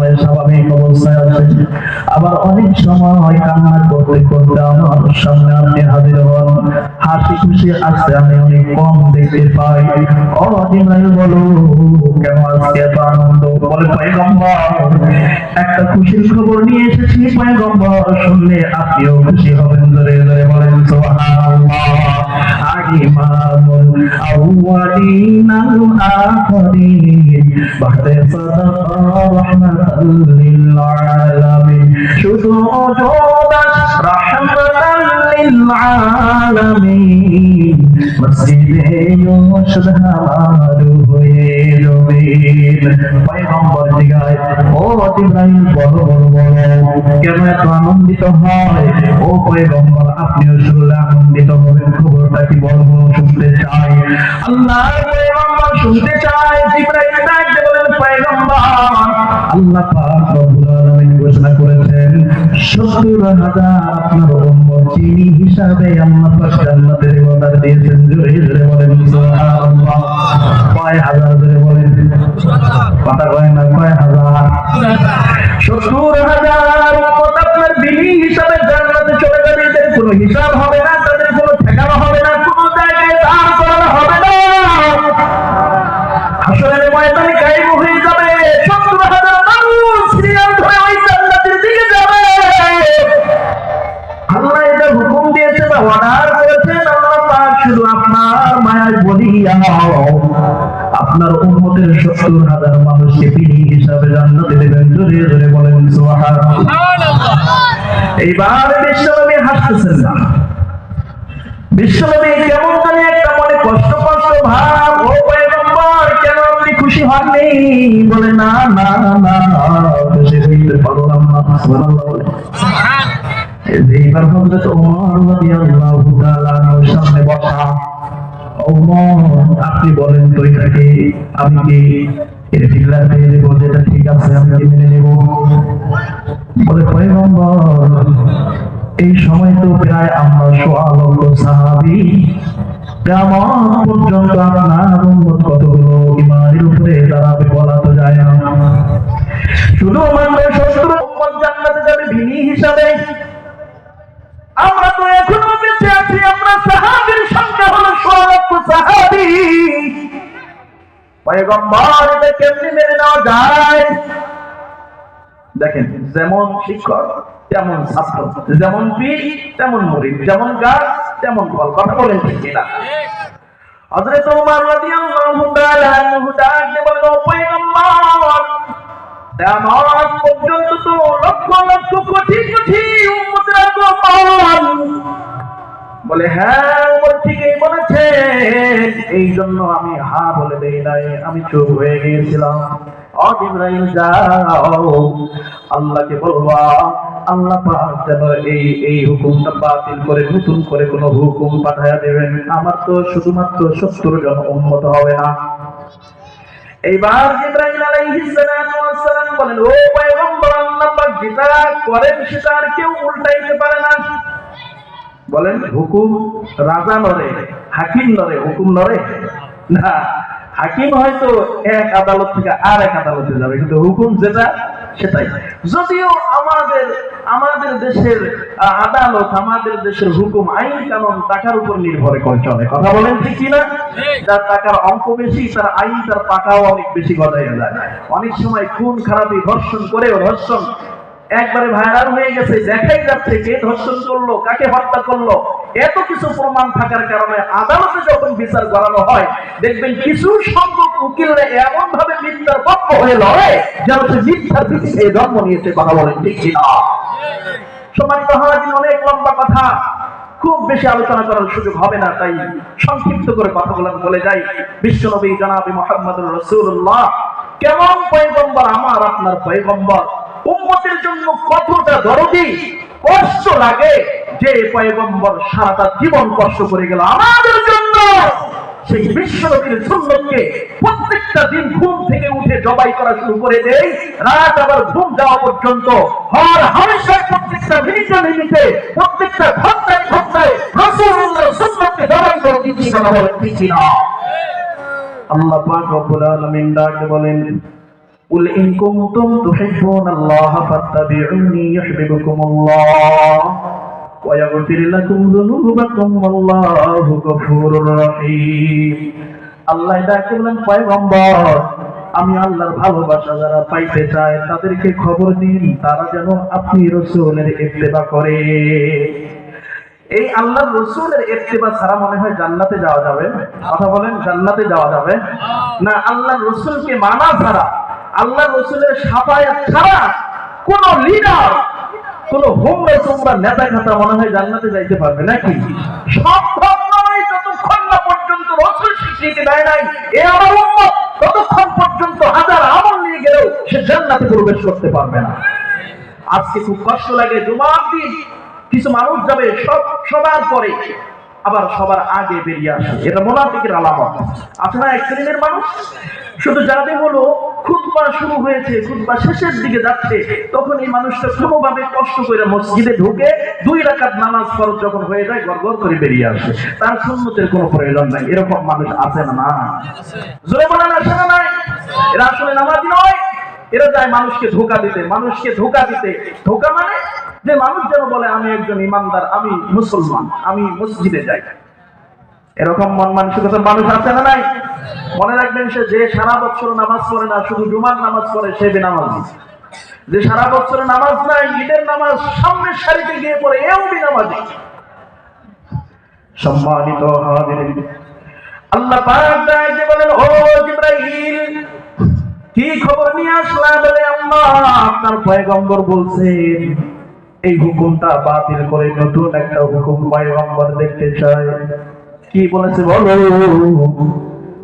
সময় স্বাভাবিক অবস্থায় আসেন আবার অনেক সময় হয় কান্না করতে করতে আমার সামনে আপনি হাজির হন। হাসি খুশি আসতে আমি অনেক কম দেখতে পাই। ও বলো, কেন আজকে এত আনন্দ? বলে পয়গম্বর, একটা খুশির খবর নিয়ে এসেছি। পয়গম্বর, শুনলে আপনিও খুশি হবেন। ধরে ধরে বলেন, সুবহানাল্লাহ। ইমামুল আউয়ালিন আল আখিরিন বাহতে সাদাকা রাহমাতাল লিল আলামিন শুধু ওজোদাস রাহমাতাল লিল আলামিন মসজিদে ইউসুফ হামারু হয়ে জমিন পয়গম্বর জিগায় ও আনন্দিত হয়? ও পয়গম্বর আপনিও শুনলে আনন্দিত হবেন খবরটা কি বলব, শুনতে চাই। আল্লাহ শুনতে চাই পয়গম্বর, আল্লাহ ঘোষণা করেছেন 70 হাজার আপনার উম্মত হিসাবে আল্লাহ পাক অর্ডার দিয়েছেন, জোরে জোরে বলেন কয় হাজার জোরে বলেন? কথা কয় না, কয় হাজার? সত্তর হাজার আপনার হিসাবে জান্নাতে চলে যাবে কোনো হিসাব হবে না, তাদের কোনো ঠেকানো হবে এইবার বিশ্বনবী হাসতেছেন না। বিশ্বনবী কেমন জানি একটা মনে কষ্ট কষ্ট ভাব ও পয়গম্বর কেন আপনি খুশি হননি? বলে না না না খুশি হইতে পারলাম না। সুবহানাল্লাহ। এইবার হযরত ওমর রাদিয়াল্লাহু তাআলা সামনে বসা আপনি বলেন তো এটাকে আমি কি দিয়ে যেটা ঠিক আছে? আমি মেনে সময় তো প্রায় আমরা সোয়া লক্ষ সাহাবি কেমন পর্যন্ত আপনার কতগুলো ইমানের উপরে দাঁড়াবে বলা তো যায় না। শুধু শত্রু জান্নাতে যাবে ভিনি হিসাবে। আমরা তো এখনও বেঁচে আছি, আমরা সাহাবীর সংখ্যা হলো সোয়া লক্ষ সাহাবি। পয়গম্বর কেমনি মেনে নেওয়া যায়? দেখেন, যেমন শিক্ষক তেমন ছাত্র যেমন তেমন মরিদ যেমন গাছ, তেমন ফল। কথা বলেন ঠিক কিনা? হযরত ওমর রাদিয়াল্লাহু তাআলা আনহু ও পয়গম্বর পর্যন্ত তো লক্ষ লক্ষ কোটি কোটি উম্মতের আগমন। বলে হ্যাঁ ওমর ঠিকই বলেছে। এই জন্য আমি হা বলে দেই নাই, আমি চুপ হয়ে গিয়েছিলাম। ও ইব্রাহিম যাও, আল্লাহকে বলবা আল্লাহ যেন এই এই হুকুমটা বাতিল করে, নতুন করে কোনো হুকুম পাঠায়া দেবেন। আমার তো শুধুমাত্র সত্তর জন উন্মত হবে না। উল্টাইতে পারে না। বলেন, হুকুম রাজা নরে হাকিম নরে হুকুম নরে না, হাকিম হয়তো এক আদালত থেকে আর এক আদালতে যাবে, কিন্তু হুকুম যেটা সেটাই যদিও আমাদের আমাদের দেশের আদালত আমাদের দেশের হুকুম আইন কানুন টাকার উপর নির্ভর করে চলে। কথা বলেন ঠিক কিনা? যার টাকার অঙ্ক বেশি তার আইন তার পাকাও অনেক বেশি গজাইয়া যায়। অনেক সময় খুন খারাপি ধর্ষণ করেও ধর্ষণ একবারে ভাইরাল হয়ে গেছে, দেখাই যাচ্ছে কে ধর্ষণ করল, কাকে হত্যা করল। এত কিছু প্রমাণ থাকার কারণে আদালতে যখন বিচার করানো হয়, দেখবেন কিছু সংখ্যক উকিলরা এমন ভাবে মিথ্যার পক্ষ হয়ে লড়ে, যেন সে মিথ্যার পিছিয়ে জন্ম নিয়েছে কথা বলেন ঠিক কিনা? সম্মানিত হাজির, অনেক লম্বা কথা। খুব বেশি আলোচনা করার সুযোগ হবে না, তাই সংক্ষিপ্ত করে কথাগুলো আমি বলে যাই। বিশ্বনবী জনাবি মোহাম্মদুর রসুল্লাহ কেমন পয়গম্বর আমার, আপনার পয়গম্বর? উম্মতের জন্য কতটা দরদি কষ্ট লাগে। যে পয়গম্বর সারাটা জীবন কষ্ট করে গেল আমাদের জন্য। সেই বিশ্বনবীর সুন্নতকে প্রত্যেকটা দিন ঘুম থেকে উঠে জবাই করা শুরু করে দেই রাত আবার ঘুম যাওয়া পর্যন্ত হর হামেশায় প্রত্যেকটা মিনিটে মিনিটে প্রত্যেকটা ঘন্টায় ঘন্টায় রাসূলুল্লাহর সুন্নতকে জবাই করে দিচ্ছি। কথা বলেন দিচ্ছি না আল্লাহ পাক রব্বুল আলামিন ডাকে বলেন قل إن كنتم تحبون الله فاتبعوني يحببكم الله ويغفر لكم ذنوبكم والله غفور رحيم আল্লাহ ডাকে বলেন পয়গম্বর আমি আল্লাহর ভালোবাসা যারা পাইতে চায় তাদেরকে খবর দিন তারা যেন আপনি রসুলের ইত্তেবা করে এই আল্লাহ রসুলের ইত্তেবা ছাড়া মনে হয় জান্নাতে যাওয়া যাবে কথা বলেন জান্নাতে যাওয়া যাবে না আল্লাহ রসুলকে মানা ছাড়া আল্লাহ রসুলের সাফায়াত ছাড়া কোন লিডার কোন হোমরা সোমরা নেতা খাতা মনে হয় জান্নাতে যাইতে পারবে নাকি? সম্ভব নয়, যতক্ষণ না পর্যন্ত রসুল স্বীকৃতি দেয় নাই, এ আমার উম্মত, ততক্ষণ পর্যন্ত হাজার আমল নিয়ে গেলেও সে জান্নাতে প্রবেশ করতে পারবে না। আজকে খুব কষ্ট লাগে, জুমার দিন, কিছু মানুষ যাবে, সব সবার পরে, আবার সবার আগে বেরিয়ে আসে। এটা মোনাফিকের আলামত। আছে না এক শ্রেণির মানুষ? শুধু যাদের হলো খুতবা শুরু হয়েছে, খুতবা শেষের দিকে যাচ্ছে। তখন এই মানুষটা কষ্ট করে মসজিদে ঢুকে দুই রাকাত নামাজ ফরজ যখন হয়ে যায়, গড়গড় করে বেরিয়ে আসে। তার সুন্নতের কোনো প্রয়োজন নাই, এরকম মানুষ আছে না না? না নাই? এরা আসলে নয়। এরা যায় মানুষকে ধোকা দিতে, মানুষকে ধোকা দিতে। ধোকা মানে যে মানুষ যেন বলে, আমি একজন ইমানদার, আমি মুসলমান, আমি মসজিদে যাই। এরকম মন মানসিকতার মানুষ আছে না নাই? মনে রাখবেন সে যে সারা বছর নামাজ পড়ে না, শুধু জুমার নামাজ পড়ে, সে বেনামাজি। যে সারা বছর নামাজ নাই, ঈদের নামাজ, সামনের সারিতে গিয়ে পড়ে, এও বেনামাজি। সম্মানিত আল্লাহ পাক ডাকতে বলেন, ও জিব্রাইল, কি খবর নিয়ে আসলা? বলে, আল্লাহ, আপনার পয়গম্বর বলছেন এই হুকুমটা বাতিল করে নতুন একটা হুকুম পয়গম্বর দেখতে চায়। কি বলেছে বলো?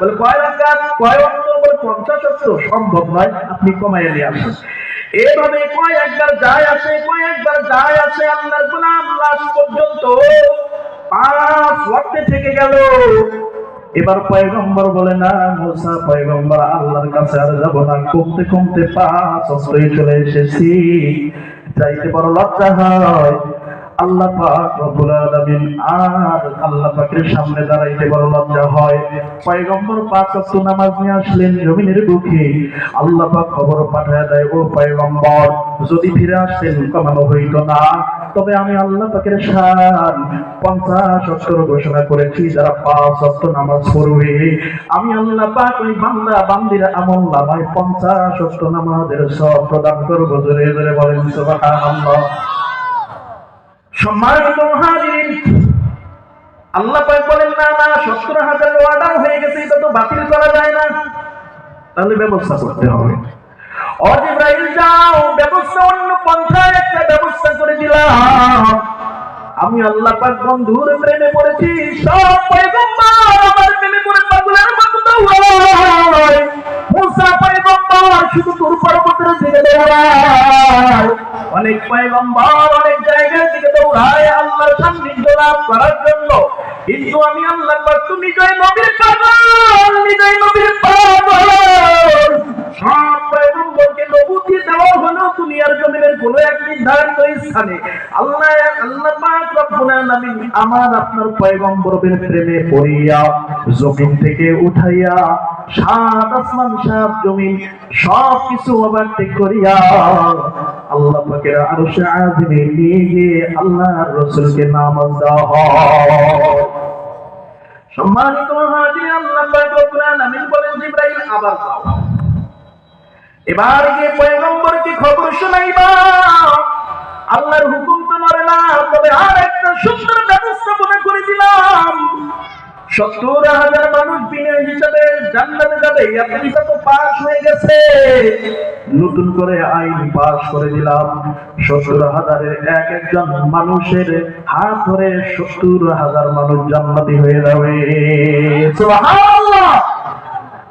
বলে, কয় রাকাত? কয় ওয়াক্ত? বলে 50 ওয়াক্ত। সম্ভব নয়, আপনি কমাইয়া নিয়ে আসুন। এভাবে কয়েকবার যায় আসে কয়েকবার যায় আসে, আল্লাহর গোলাম লাশ পর্যন্ত পাঁচ ওয়াক্তে থেকে গেল। এবার পয়গম্বর বলে, না মোসা, পয়গম্বর, আল্লাহর কাছে আর যাব না। কমতে কমতে পাঁচ অস্ত্রই চলে এসেছি। যাইতে বড় লজ্জা হয়। আল্লাহ পাক রব্বুল আলামিন আর আল্লাহ পাকের সামনে দাঁড়াইতে বড় লজ্জা হয়। পয়গম্বর পাঁচ ওয়াক্ত নামাজ নিয়ে আসলেন জমিনের বুকে। আল্লাহ পাক খবর পাঠায় দেয়, ও পয়গম্বর, যদি ফিরে আসতেন কমানো হইতো না। তবে আমি আল্লাহ পাকের শান পঞ্চাশ অক্ষর ঘোষণা করেছি, যারা পাঁচ অক্ট নামাজ পড়বে। আমি আল্লাহ পাক ওই বান্দা, বান্দির আমল নামায় পঞ্চাশ অক্ট নামাজের সব প্রদান করব। জোরে জোরে বলেন, সুবহানাল্লাহ। সম্মানিত মহাজিন, আল্লাহ পাক বলেন, না না, সত্তর হাজার অর্ডার হয়ে গেছে, এটা তো বাতিল করা যায় না। তাহলে ব্যবস্থা করতে হবে। অজিব্রাইল যাও, ব্যবস্থা, অন্য পন্থায় একটা ব্যবস্থা করে দিলাম। আমি আল্লাহ পাক বন্ধুর প্রেমে পড়েছি, সব পয়গম্বর আমার প্রেমে পড়ে পাগলের মতো দৌড়ায়। মুসা পয়গম্বর, শুধু তোর পর্বতের দিকে দৌড়ায়। অনেক পয়গম্বর, অনেক জায়গার দিকে দৌড়ায় আল্লাহর সান্নিধ্য লাভ করার জন্য। কিন্তু আমি আল্লাহ পাক তুমি জয় নবীর পাগল নিজয় নবীর পাগল। সব পয়গম্বরকে নবুতি দেওয়া হলো দুনিয়ার জমিনের কোনো এক নির্ধারিত স্থানে। আল্লাহ আল্লাহ আমার আপনার পয়গম্বরের প্রেমে পড়িয়া, জমিন থেকে উঠাইয়া, সাত আসমান, সাত জমিন সব কিছু ওভারটেক করিয়া আল্লাহ পাকের আরশে আযমে নিয়ে গিয়ে আল্লাহর রাসূলকে নামাজ হয়। সম্মানিত হাজির আল্লাহ পাক রব্বুল আলামিন বলেন, জিবরাইল, আবার যাও। এবার গিয়ে পয়গম্বরকে খবর শোনাইবা। আল্লাহর হুকুম তো নড়ে না, তবে আর একটা সুন্দর ব্যবস্থাপনা করে দিলাম। সত্তর হাজার মানুষ বিনয় হিসাবে যাবে, আপনি তো পাস হয়ে গেছে, নতুন করে আইন পাস করে দিলাম। সত্তর হাজারের এক একজন মানুষের হাত ধরে সত্তর হাজার মানুষ জান্নাতি হয়ে যাবে।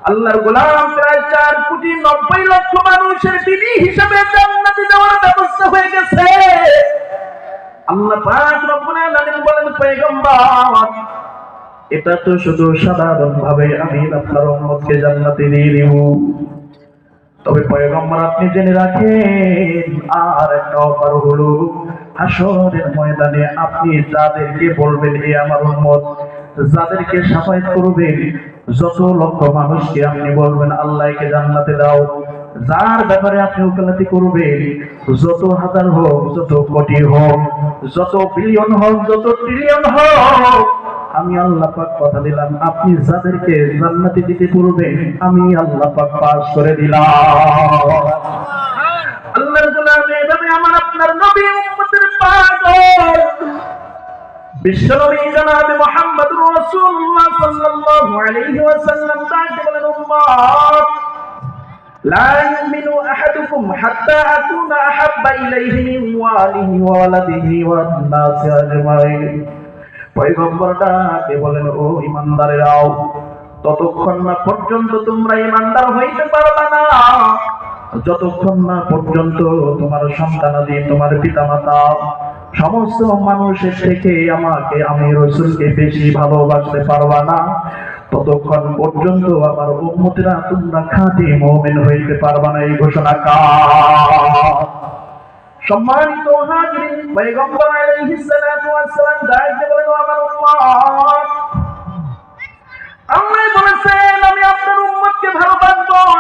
আল্লাহর গোলাম প্রায় চার কোটি নব্বই লক্ষ মানুষের বিধি হিসাবে জান্নাতে যাওয়ার ব্যবস্থা হয়ে গেছে। আল্লাহ পাক রব্বুল আলামিন বলেন, পয়গম্বর এটা তো শুধু সাধারণ ভাবে আমি আপনার উম্মতকে জান্নাতে দিয়ে দিব। তবে পয়গম্বর, আপনি জেনে রাখেন, আর একটা অফার হলো, হাসরের ময়দানে আপনি যাদেরকে বলবেন, এ আমার উম্মত, যাদেরকে সাফায়াত করবেন, যত লক্ষ মানুষকে আপনি বলবেন, আল্লাহকে জান্নাতে দাও। যার ব্যাপারে আপনি ওকালতি করবেন, যত হাজার হোক, যত কোটি হোক, যত বিলিয়ন হোক, যত ট্রিলিয়ন হোক আমি আল্লাহ পাক কথা দিলাম আপনি যাদেরকে জান্নাতে দিতে করবেন আমি আল্লাহ পাক পাস করে দিলাম আল্লাহর গোলাম এভাবে আমার আপনার নবী উম্মতের পাগল বিশ্বনবী জনাবে মুহাম্মদ রাসূলুল্লাহ সাল্লাল্লাহু আলাইহি ওয়াসাল্লাম তাকে বলেন উম্মত لا يؤمن أحدكم حتى أكون أحب إليه من والده وولده والناس أجمعين পয়গম্বর ডাকে বলেন, ও ইমানদারেরাও, ততক্ষণ না পর্যন্ত তোমরা ইমানদার হইতে পারবে না। যতক্ষণ না পর্যন্ত তোমার সন্তানাদি তোমার পিতামাতা, সমস্ত মানুষের থেকে আমাকে, আমি রসুলকে বেশি ভালোবাসতে পারবা না, ততক্ষণ পর্যন্ত আমার উম্মতেরা তোমরা খাঁটি মোমেন হইতে পারবা না। এই ঘোষণা কা সম্মানিত হাজিরিন পয়গম্বর আলাইহিস সালাতু ওয়াস সালাম দাঁড়িয়ে বলেন আমার উম্মত। আল্লাহ বলেছেন, আমি আপনার উম্মতকে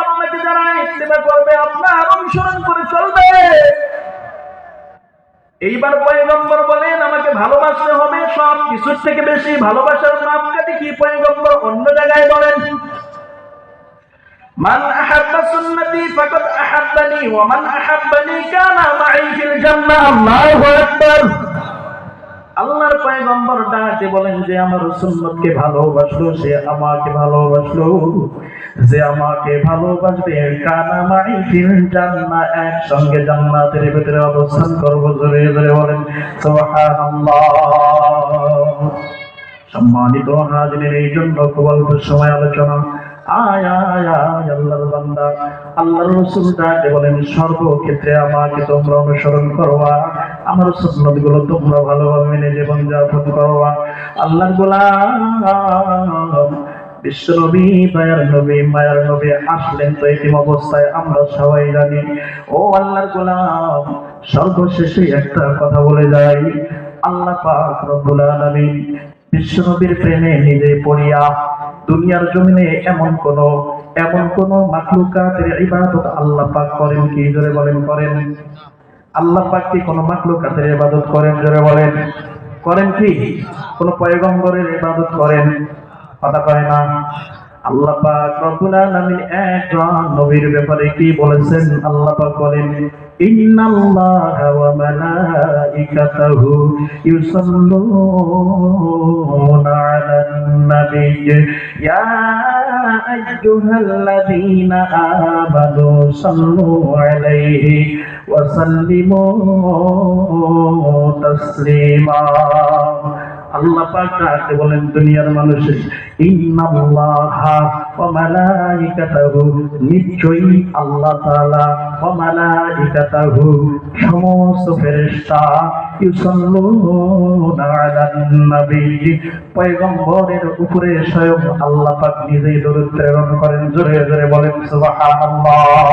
আপনাকে যারা ইত্তেবা করবে, আপনার অনুসরণ করে চলবে। এইবার পয়গম্বর বলেন, আমাকে ভালোবাসতে হবে। সব কিছুর থেকে বেশি ভালোবাসার মাপকাঠি কি? পয়গম্বর অন্য জায়গায় বলেন من أحب سنتي فقد أحبني ومن أحبني كان معي في الجنة الله أكبر আল্লাহর পয়গম্বর ডাকে বলেন যে আমার সুন্নতকে ভালোবাসলো সে আমাকে ভালোবাসলো যে আমাকে ভালোবাসবে কানা মাই ফিল জান্নাহ একসঙ্গে জান্নাতের ভিতরে অবস্থান করব জোরে জোরে বলেন সুবহানাল্লাহ সম্মানিত হাজিরের এই জন্য খুব অল্প সময় আলোচনা আল্লাহর ভালোভাবে নবী, মায়ার আসলেন তো এতিম অবস্থায়, আমরা সবাই জানি। ও আল্লাহর গোলাম, সর্বশেষে একটা কথা বলে যাই। আল্লাহ পাক রব্বুল বিশ্বনবীর প্রেমে নিজে পড়িয়া দুনিয়ার জমিনে এমন কোন এমন কোন মাখলুকাতের ইবাদত আল্লাহ পাক করেন কি? জোরে বলেন, করেন। আল্লাহ পাক কি কোন মাখলুকাতের ইবাদত করেন? জোরে বলেন। করেন কি? কোন পয়গম্বরের ইবাদত করেন? কথা কয় না। আল্লাহ পাক রব্বুল আলামিন একজন নবীর ব্যাপারে কি বলেছেন? আল্লাহ পাক বলেন, ইন্নাল্লাহা ওয়া মালাইকাতাহু ইউসাল্লুনা আলান নাবিয়্য ইয়া আইয়ুহাল্লাযীনা আমানু সাল্লু আলাইহি ওয়া সাল্লিমু তাসলিমা। আল্লাহ পাক বলেন, দুনিয়ার মানুষ ইন্নাল্লাহা ওয়া মালাইকাতাহু, নিশ্চয়ই আল্লাহ তাআলা ওয়া মালাইকাতাহু সমস্ত ফেরেশতা ইউসাল্লুনা পয়গম্বরের উপরে স্বয়ং আল্লাহ পাক নিজেই দরুদ প্রেরণ করেন। জোরে জোরে বলেন, সুবহানাল্লাহ।